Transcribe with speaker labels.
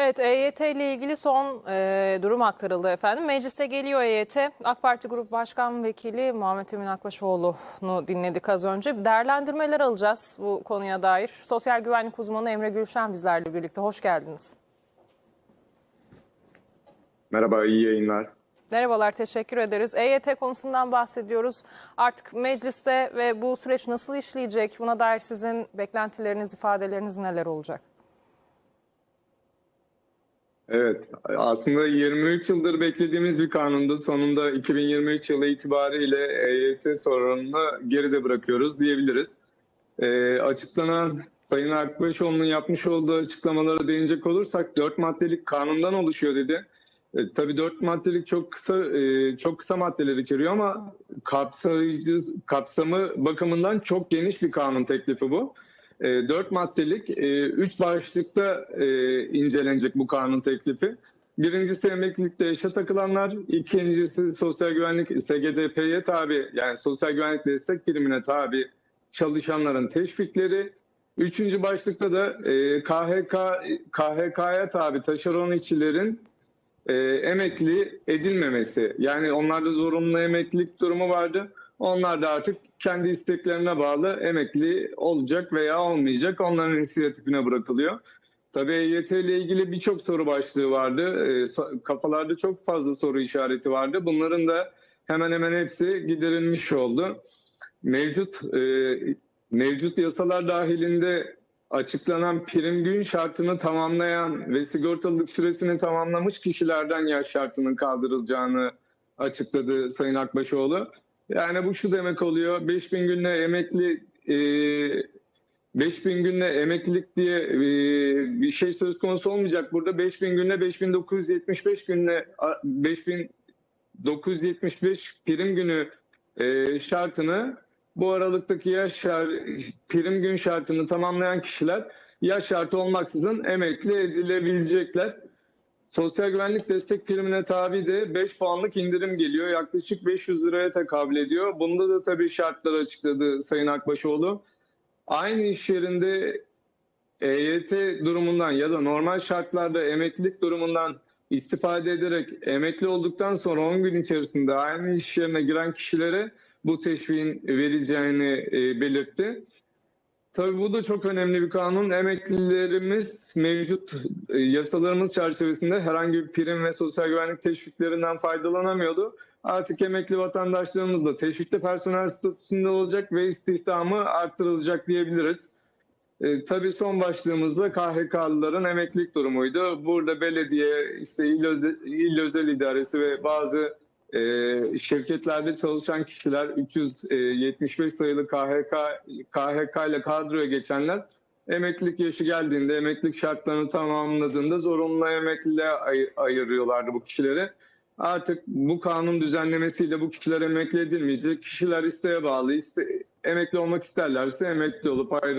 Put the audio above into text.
Speaker 1: Evet, EYT ile ilgili son e, durum aktarıldı efendim. Meclise geliyor EYT. AK Parti Grup Başkan Vekili Muhammed Emin Akbaşoğlu'nu dinledik az önce. Değerlendirmeler alacağız bu konuya dair. Sosyal güvenlik uzmanı Emre Gülşen bizlerle birlikte. Hoş geldiniz.
Speaker 2: Merhaba, iyi yayınlar.
Speaker 1: Merhabalar, teşekkür ederiz. EYT konusundan bahsediyoruz. Artık mecliste ve bu süreç nasıl işleyecek? Buna dair sizin beklentileriniz, ifadeleriniz neler olacak?
Speaker 2: Evet, aslında 23 yıldır beklediğimiz bir kanundu. Sonunda 2023 yılı itibariyle EYT sorununu geride bırakıyoruz diyebiliriz. Ee, açıklanan Sayın Akbaşoğlu'nun yapmış olduğu açıklamalara değinecek olursak 4 maddelik kanundan oluşuyor dedi. E, tabii 4 maddelik çok kısa e, çok kısa maddeler içeriyor ama kapsayıcı kapsamı bakımından çok geniş bir kanun teklifi bu. E, dört maddelik, e, üç başlıkta e, incelenecek bu kanun teklifi. Birincisi emeklilikte yaşa takılanlar, ikincisi sosyal güvenlik SGDP'ye tabi yani sosyal güvenlik destek birimine tabi çalışanların teşvikleri. Üçüncü başlıkta da e, KHK KHK'ya tabi taşeron işçilerin e, emekli edilmemesi. Yani onlarda zorunlu emeklilik durumu vardı. Onlar da artık kendi isteklerine bağlı emekli olacak veya olmayacak. Onların inisiyatifine bırakılıyor. Tabii EYT ile ilgili birçok soru başlığı vardı. E, kafalarda çok fazla soru işareti vardı. Bunların da hemen hemen hepsi giderilmiş oldu. Mevcut e, mevcut yasalar dahilinde açıklanan prim gün şartını tamamlayan ve sigortalılık süresini tamamlamış kişilerden yaş şartının kaldırılacağını açıkladı Sayın Akbaşoğlu. Yani bu şu demek oluyor. 5000 günle emekli e, 5000 günle emeklilik diye e, bir şey söz konusu olmayacak. Burada 5000 günle 5975 günle a- 5975 prim günü e, şartını bu aralıktaki yaş şar- prim gün şartını tamamlayan kişiler yaş şartı olmaksızın emekli edilebilecekler. Sosyal güvenlik destek primine tabi de 5 puanlık indirim geliyor. Yaklaşık 500 liraya tekabül ediyor. Bunda da tabii şartlar açıkladı Sayın Akbaşoğlu. Aynı iş yerinde EYT durumundan ya da normal şartlarda emeklilik durumundan istifade ederek emekli olduktan sonra 10 gün içerisinde aynı iş yerine giren kişilere bu teşviğin verileceğini e, belirtti. Tabii bu da çok önemli bir kanun. Emeklilerimiz mevcut e, yasalarımız çerçevesinde herhangi bir prim ve sosyal güvenlik teşviklerinden faydalanamıyordu. Artık emekli vatandaşlarımız da teşvikli personel statüsünde olacak ve istihdamı arttırılacak diyebiliriz. E, tabii son başlığımızda KHK'lıların emeklilik durumuydu. Burada belediye, işte il, il özel idaresi ve bazı e, şirketlerde çalışan kişiler 375 sayılı KHK KHK ile kadroya geçenler emeklilik yaşı geldiğinde emeklilik şartlarını tamamladığında zorunlu emekliliğe ay- ayırıyorlardı bu kişileri. Artık bu kanun düzenlemesiyle bu kişiler emekli edilmeyecek. Kişiler isteğe bağlı. iste- emekli olmak isterlerse emekli olup ayrılabilir.